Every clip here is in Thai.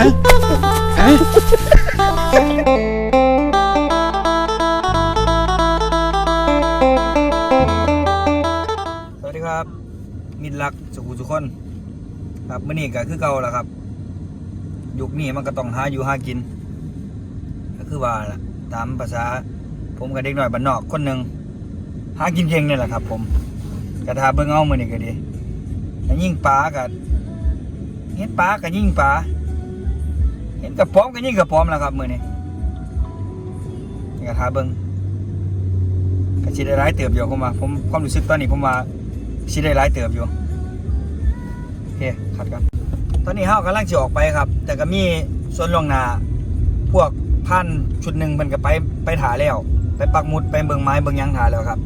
สวัสดีครับ มิตรรักสุขุสุขคน ครับมื่อนี้ก็คือเก่าแล้วครับ ยุคนี้มันก็ต้องหาอยู่หากิน ก็คือว่าล่ะตามภาษาผมกับเด็กหน้อยบ้านนอกคนหนึ่งหากินเก่งนี่แหละครับ ผมกระทาเบิ่งเอามื่อนี้ก็ดียิ่งปลากับเห็นปลากับยิ่งปลา เห็นกระป๋อมกับยิ่งกระป๋อมแล้วครับมื่อนี้กระทาเบิ่งก็สิได้ร้ายเติบอยู่ผมว่าผมความรู้สึกตอนนี้ผมว่าสิได้ร้ายเติบอยู่โอเคคัดกันตอนนี้เฮากำลังสิออกไปครับ แต่ก็มีส่วนลวงหน้าพวกพันชุดหนึ่งมันก็ไปไปถ่าแล้ว ไปปักหมุดไปเบิ่งไม้เบิ่งหยังถ่าแล้วครับ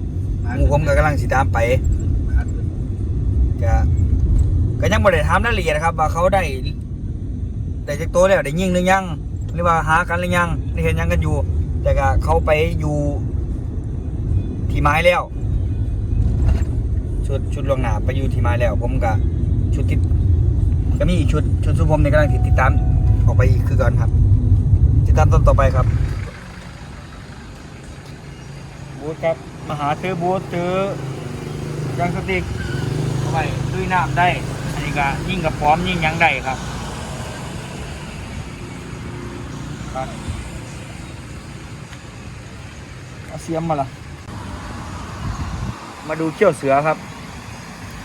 หมู่ผมก็กำลังสิตามไปก็ก็ยังบ่ได้ถามรายละเอียดนะครับ ว่าเขาได้ ได้จากตัวแล้วได้ยิงหรือยังหรือว่าหากันหรือยังได้เห็นยังกันอยู่ แต่ก็เขาไปอยู่ที่ไม้แล้ว ชุดชุดลวงหนาไปอยู่ที่ไม้แล้ว ผมก็ชุดที่ก็มีอีกชุดชุดสุผมในกำลังติดตามออกไปอีกคือกันครับ ติดตามตอนต่อไปครับบูธครับมาหาซื้อบูธซื้อยังสติกเข้าไปซื้อน้ำได้อันนี้ก็ยิ่งกับพร้อมยิ่งยังได้ครับ ครับเอาเสียมมาละมาดูเขี้ยวเสือครับ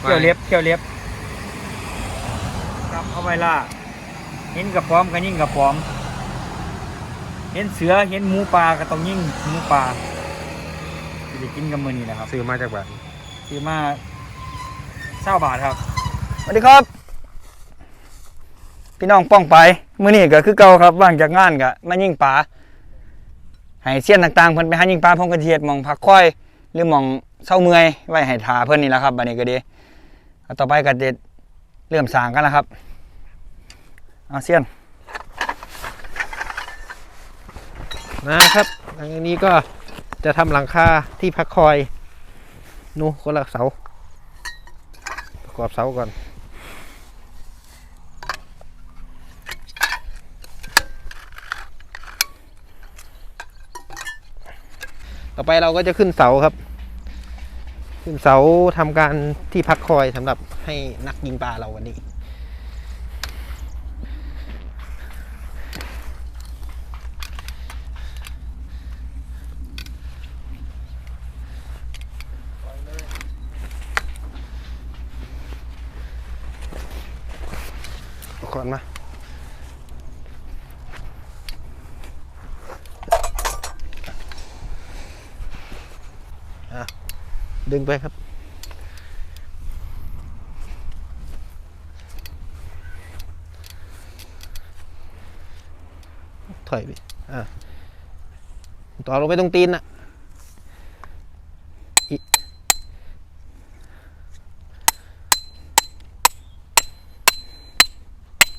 เขี้ยวเล็บ เขี้ยวเล็บครับเข้าไปล่าเห็นกับพร้อมกันยิ่งกับพร้อม เห็นเสือเห็นหมูป่าก็ต้องยิ่งหมูป่าสิได้กินกับมือนี้แหละครับซื้อมาจากบ้านซื้อมาเศร้าบาทครับสวัสดีครับ พี่น้องป้องไป มือนี้ก็คือเก่าครับว่างจากงานก็มายิ่งป่าให้เสี้ยนต่างๆเพิ่นไปหายิ่งป่าพงกระเทียดมองพักค่อย หรือมองเศร้าเมื่อยไว้ให้ทาเพิ่นนี่แหละครับบัดนี้ก็ดีต่อไปก็เด็ดเริ่มสางกันแล้วครับเอาเสี้ยนนะครับหลังจากนี้ก็จะทำหลังคาที่พักคอย นูคนละเสา ประกอบเสาก่อน ต่อไปเราก็จะขึ้นเสาครับ ขึ้นเสาทำการที่พักคอยสำหรับให้นักยิงปลาเราวันนี้เอาก่อนมา ดึงไปครับ ถอยไปอะต่อลงไปตรงตีนน่ะ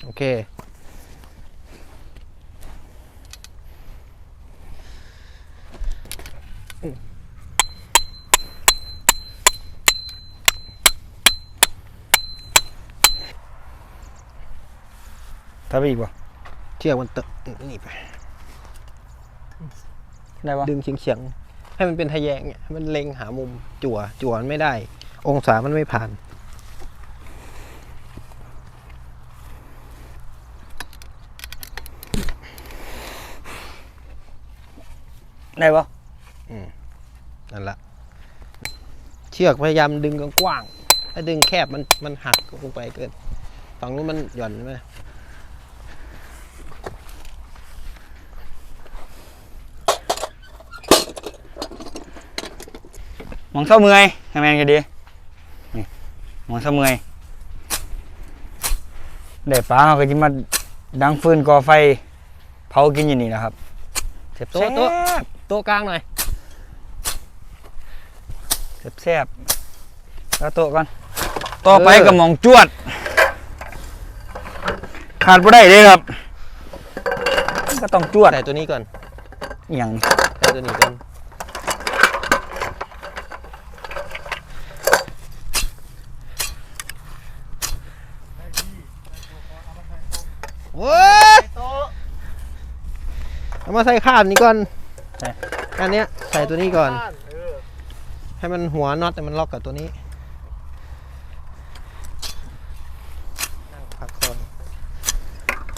โอเค ถ้าไปอีกวะเชือกมันเตะนี่ไปได้ปะดึงเฉียงเฉียงๆให้มันเป็นทะแยงเนี่ยให้มันเล็งหามุมจั่วจั่วมันไม่ได้ องศามันไม่ผ่าน ได้ปะนั่นละเชือกพยายามดึงกว้างๆถ้าดึงแคบมันมันหักลงไปเกินฝั่งนู้นมันหย่อนใช่ไหม มองเศร้าเมื่อยให้แมนกันดีนี่หมองเศร้าเมื่อยเดี๋ยวป้าเขาก็จะมาดังฟืนก่อไฟเผากินอยู่นี่นะครับเจ็บโต๊ะโต๊ะโต๊ะกลางหน่อยแซ่บแซ่บแล้วโต๊ะกันต่อไปกับหมองจวด ขาดบ่ได้เลยครับ ก็ต้องจวดใส่ตัวนี้ก่อนอหย่างนี้ใส่ตัวนี้ก่อนโอ้ย เอามาใส่ข้านนี้ก่อนใช่ อันเนี้ยใส่ตัวนี้ก่อนให้มันหัวน็อตมันล็อกกับตัวนี้นั่งพักก่อน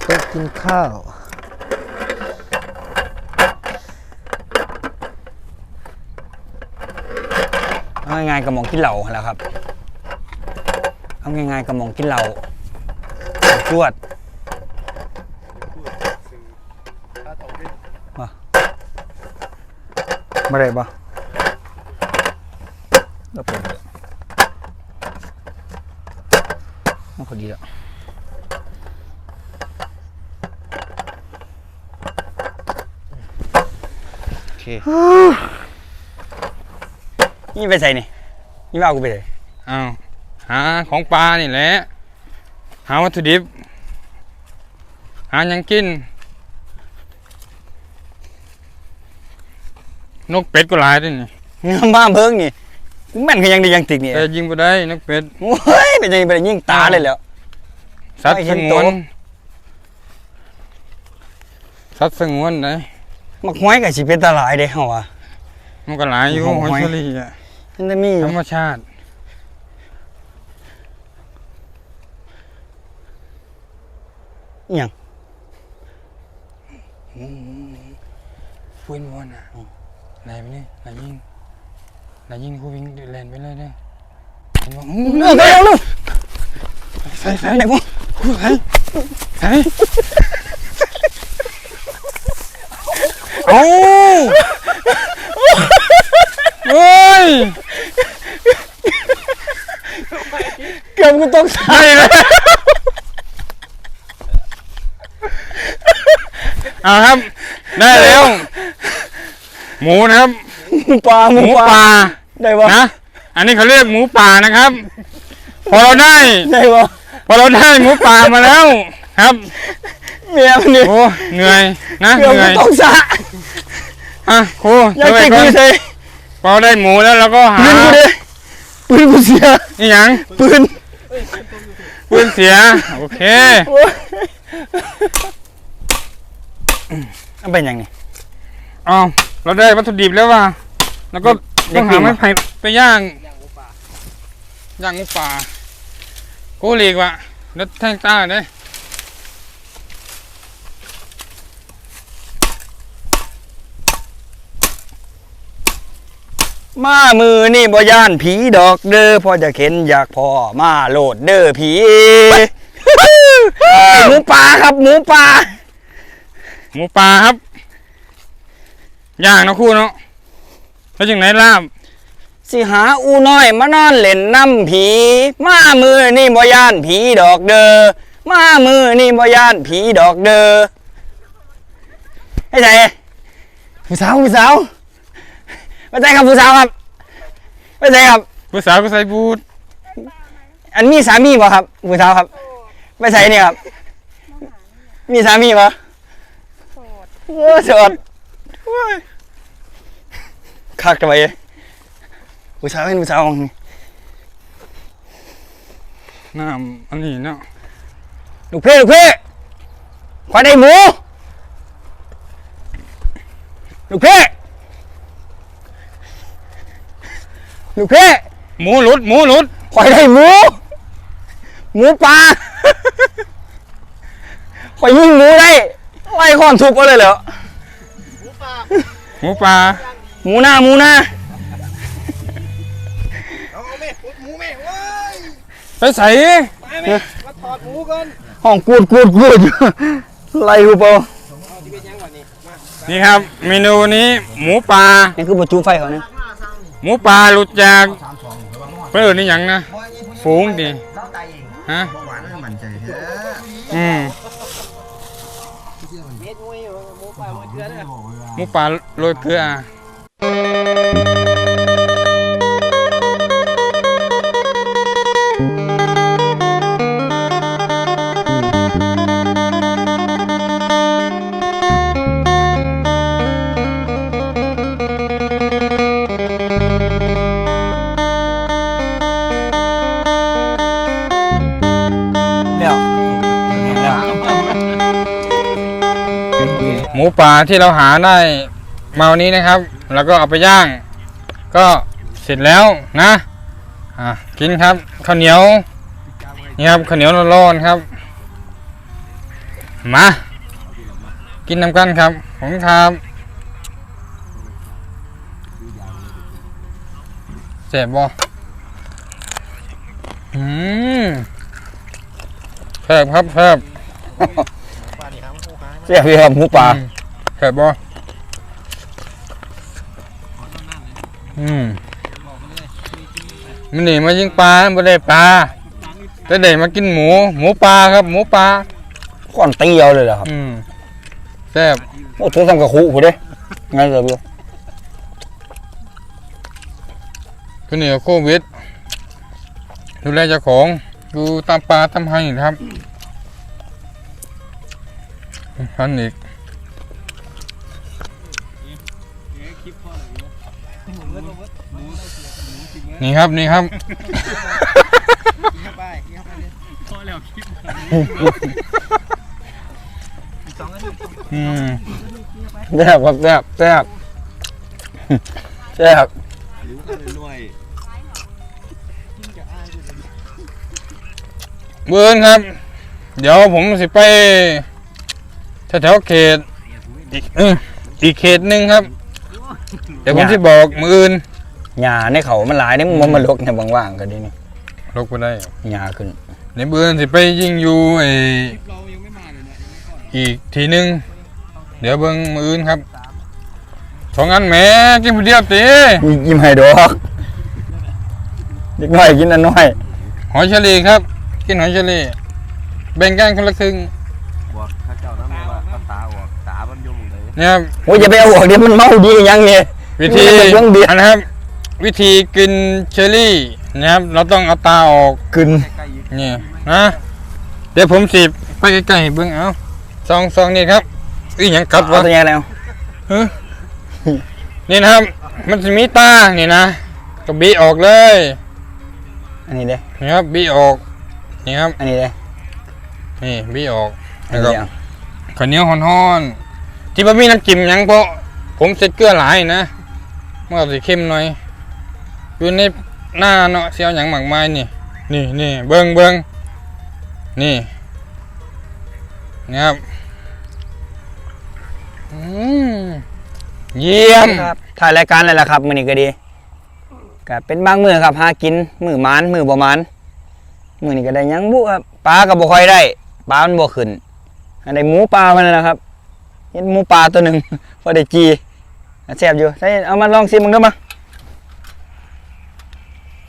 โต๊ะกินข้าว เอาง่ายๆกับหมองกินเหล่าแหล้วครับ เอาง่ายๆกับหมองกินเหล่าจวดมา ไม่ได้ปะแล้วเปิดเลยมันพอดีแล้วโอเคนี่ไปใส่นี่นี่ว่าเอากูไปใส่อ้าวหาของปลานี่แหละ หาวัตถุดิบ หาหยังกิน นกเป็ดก็หลายด้วยนี่เงือบ้าเบิ้งนี่กูแม่นคือยังดียังติกนี่แต่ยิงบ่ได้นกเป็ดโอ้ยเป็นยังไงเป็นยิ่งตาเลยแหล้ว สัตว์ไม่สเห็นงตัว วนสัตว์สงวนไหนมักห้อยกับสิเป็นตาหลายเด้เฮาว่ามันก็หลายอยู่โอ้โห หอยเชอรี่อะมันจะมีอยู่ธรรมชาติอหย่างฟื้นวนอะ ไหนไปนี่ไหนยิงไหนยิงกูวิ่งแลนไปเลยเด้อเห็นบ่อื้เอออเร็วเร็วใส่ใส่ไหนวะใส่ใส่เอาเฮ้ยเกือบกูตกสาได้เลยเอาครับ ได้แล้ว หมูนะครับ หมูปลาหหมูมูปป่าลาได้ปะนะอันนี้เขาเรียกหมูป่านะครับ พอเราได้ได้ปะพอเราได้หมูป่ามาแล้วครับเมียมันนี่โอ้เหนื่อยนะเกือบเหนื่กูอยตกสาอะครูยังช่วยติกก่อกูนใส่พอได้หมูแล้วเราก็หาปืนกูดิปืนกูเสียนี่หยังปืนปืนเสียโอเคโอ้ยมันเป็นยังไงเอา เราได้วัตถุดิบแล้วว่ะแล้วก็เด็ต้อกงปิ้หางเหรอไม้ไผ่ไปย่าง ย่างหมูป่ากูหลีกว่ะแล้วแท่งตาเด้มามือนี่บ่ย่านผีดอกเด้อพอจะเข็นอยากพอมาโหลดเด้อผีหมูป่าครับหมูป่าหมูป่าครับ ย่างนะครู่เนาะแล้วจังไหนลาบสิหาอูน้อยมานอนเล่นน้ำผี มามือนี่บ่ย่านผีดอกเด้อมามือนี่บ่ย่านผีดอกเด้อไอ้ใจผู้สาวผู้สาวไปใจครับผู้สาวครับไปใจครับผู้สาวก็ใส่บูทอันมีสามีป่ะครับผู้สาวครับไปใส่เนี่ยครับ มีสามีป่ะโอ้โสดโอ้ย คักจะไปเลยผู้สาวเป็นผู้สาวของน้ำอันนี้เนาะลูกเพ่ลูกเพ่ควายได้หมูลูกเพ่ลูกเพ่หมูหลุดหมูหลุด ควายได้หมูหมูป่าควายยิงหมูได้ไล่ข้อนทุบเอาเลยเหรอหมูป่าหมูหน้าหมูหน้าไปใส่ห้องกูดกูดกูดไล่กูเปล่านี่ครับ เมนูนี้หมูป่านี่คือประตูไฟเขาเนี่ยหมูป่าหลุดจากเปิดนี่หยังนะฝูงดิฮะอืมหมูป่าโรยเกลือแล้ว แล้วหมูมูป่าที่เราหาได้ มาวันนี้นะครับ แล้วก็เอาไปย่าง ก็เสร็จแล้วนะอะกินครับข้าวเหนียวนี่ครับข้าวเหนียวร้อนๆครับ มา กินน้ำกันครับผมครับเสร็จบ่อืมแซ่บครับแซ่บเสียพี่ครับหมูป่าอืมแซ่บบ่ อืมมันนี่มายิงปลาไม่ได้ปลาแต่ได้มากินหมู หมูปลาครับ หมูปลาก้อนเตียวเลยเหรอครับอืมแซ่บโอ้ทุกทำกระคุผู้เด้ไงเกิดอยู่ก็เหนียวโควิดดูแลเจ้าของดูตามปลาตามให้ครับพันอีก นี่ครับนี่ครับอืมแซ่บครับแซ่บแซ่บแซ่บเบือนครับ เดี๋ยวผมสิไปแถวๆเขตอีกเอออีกเขตหนึ่งครับ เดี๋ยวผมสิบอกมืออื่นหญ้าในเขามันหลายนี่มันมาลกเนี่ยว่างๆก็ดีนี่ลกไปได้หญ้าขึ้นในมืออื่นสิไปยิงอยู่ไออีกทีหนึง เดี๋ยวเบิ่งมืออื่นครับสองอันแหม่กินผู้เดียวตีมีกินให้ดอกเด็กน้อยกินอันน้อยหอยเชอรี่ครับ กินหอยเชอรี่แบ่งกันคนละครึ่ง นอยุ่หมองเลยเนี่ยครับโอ้ยอย่าไปเอาออกเดี๋ยวมันเมาดียังเนี่ยวิธีมันเป็นเรื่องเดียวอันนะครับ วิธีกินเชอรี่นะครับ เราต้องเอาตาออกขึ้นใกล้ๆอีกนี่นะ เดี๋ยวผมสิไปใกล้ๆให้เบิ่งเอาซองซองนี่ครับอีหยังกัดเอาวะตัวใหญ่แล้วนี่นะครับ มันจะมีตานี่นะก็บีออกเลย อันนี้เด้นี่ครับบีออกนี่ครับอันนี้เด้นี่บีออกอันแล้วก็นี้เอาข้าวเหนียวฮ้อนๆ ที่บะมีน้ำจิ้มยังเพราะผมใส่เกลือหลายนะมันก็สิเข้มหน่อยอยู่ในหน้าเนาะเสียวหยังหมักไม้นี่ นี่นี่เบิ่งเบิ่งนี่นี่ครับอืมเยี่ยมครับถ่ายรายการเลยล่ะครับมื้อนี้ก็ดีก็เป็นบางมื้อครับหากินมื้อหมานมื้อบ่หมานมื้อนี้ก็ได้หยังบุครับปลาก็บ่ค่อยได้ปลามันบ่ขึ้นอันใดหมูปลามันนะครับ เห็นหมูปลาตัวหนึงพอได้จีแซ่บอยู่ใส่เอามาลองชิมมึงดูมา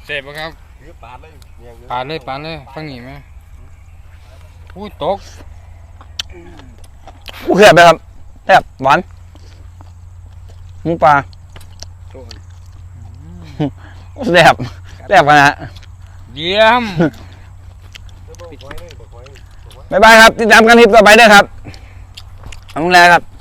เสร็จปะครับหรือปาดเลยเนี่ยปาดเลยปาดเลยฟังหนีไหมอุ้ยตกอู้เขือบไปครับแซ่บหวานหมูปลาแซ่บแซ่บขนาดเยี่ยมบ๊ายบายครับ ติดตามกันคลิปต่อไปด้วยครับ ขอบคุณแล้วครับ